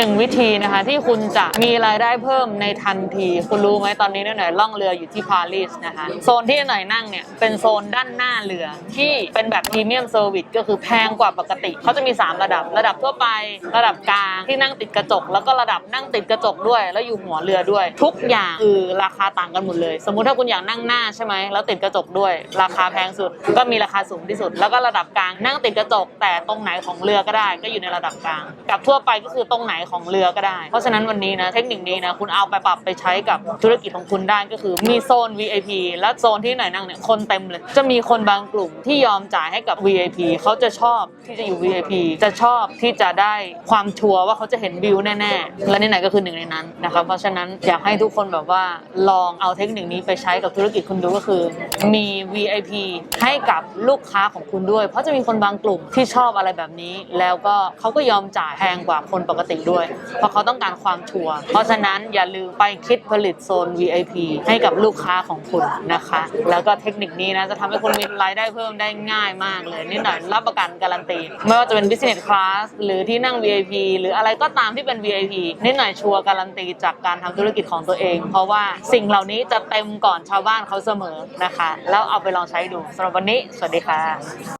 หนึ่งวิธีนะคะที่คุณจะมีรายได้เพิ่มในทันที คุณรู้ไหมตอนนี้เนี่ยหน่อยล่องเรืออยู่ที่ปารีสนะคะโซนที่หน่อยนั่งเนี่ยเป็นโซนด้านหน้าเรือที่เป็นแบบพรีเมียมเซอร์วิสก็คือแพงกว่าปกติเขาจะมี 3 ระดับ ระดับทั่วไประดับกลางที่นั่งติดกระจก แล้วก็ระดับนั่งติดกระจกด้วย แล้วอยู่หัวเรือด้วย ทุกอย่างคือราคาต่างกันหมดเลย สมมุติถ้าคุณอยากนั่งหน้าใช่ไหมแล้วติดกระจกด้วย ราคาแพงสุด ก็มีราคาสูงที่สุด แล้วก็ระดับกลางนั่งติดกระจก แต่ตรงไหนของเรือก็ได้ ก็อยู่ในระดับกลาง กับทั่วไปก็คือตรงไหนของเรือก็ได้ เพราะฉะนั้นวันนี้นะเทคนิคนี้นะคุณเอาไปปรับไปใช้กับธุรกิจของคุณได้ก็คือมีโซน VIP และโซนที่ไหนนั่งเนี่ยคนเต็มเลย จะมีคนบางกลุ่มที่ยอมจ่ายให้กับ VIP เขาจะชอบที่จะอยู่ VIP จะชอบที่จะได้ความชัวร์ว่าเขาจะเห็นวิวแน่ๆ และนี่ไหนก็คือหนึ่งในนั้นนะครับ เพราะฉะนั้นอยากให้ทุกคนแบบว่าลองเอาเทคนิคนี้ไปใช้กับธุรกิจคุณดูก็คือ มี VIP ให้กับลูกค้าของคุณด้วย เพราะจะมีคนบางกลุ่มที่ชอบอะไรแบบนี้ แล้วก็เขาก็ยอมจ่ายแพงกว่าคนปกติด้วยเพราะเขาต้องการความชัวร์เพราะฉะนั้นอย่าลืมไปคิดผลิตโซน VIP ให้กับลูกค้าของคุณนะคะ แล้วก็เทคนิคนี้นะจะทำให้คุณมีรายได้เพิ่มได้ง่ายมากเลยนิดหน่อยรับประกันการันตี ไม่ว่าจะเป็น business class หรือที่นั่ง VIP หรืออะไรก็ตามที่เป็น VIP นิดหน่อยชัวร์การันตีจากการทำธุรกิจของตัวเอง เพราะว่าสิ่งเหล่านี้จะเต็มก่อนชาวบ้านเขาเสมอนะคะ แล้วเอาไปลองใช้ดูสำหรับวันนี้ สวัสดีค่ะ